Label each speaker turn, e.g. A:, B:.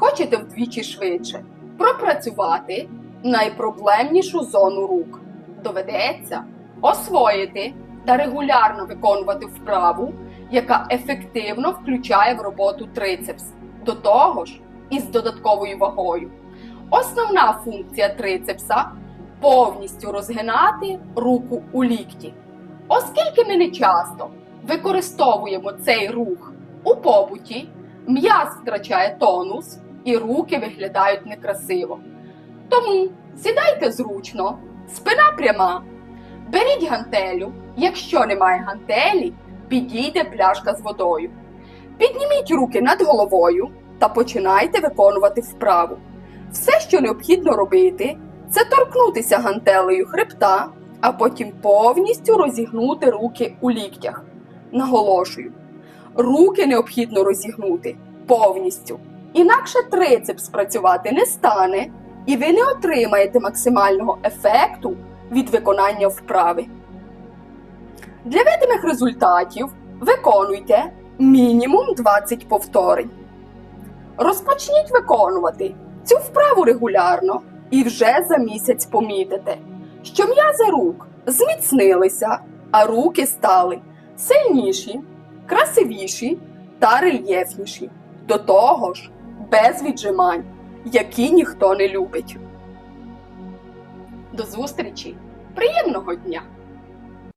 A: Хочете вдвічі швидше пропрацювати найпроблемнішу зону рук. Доведеться освоїти та регулярно виконувати вправу, яка ефективно включає в роботу трицепс, до того ж із додатковою вагою. Основна функція трицепса повністю розгинати руку у лікті. Оскільки ми не часто використовуємо цей рух у побуті, м'яз втрачає тонус і руки виглядають некрасиво. Тому сідайте зручно, спина пряма, беріть гантелю. Якщо немає гантелі, підійде пляшка з водою. Підніміть руки над головою та починайте виконувати вправу. Все, що необхідно робити, це торкнутися гантелею хребта, а потім повністю розігнути руки у ліктях. Наголошую, руки необхідно розігнути повністю. Інакше трицепс працювати не стане, і ви не отримаєте максимального ефекту від виконання вправи. Для видимих результатів виконуйте мінімум 20 повторень. Розпочніть виконувати цю вправу регулярно і вже за місяць помітите, що м'язи рук зміцнилися, а руки стали сильніші, красивіші та рельєфніші. До того ж, без віджимань, які ніхто не любить. До зустрічі! Приємного дня!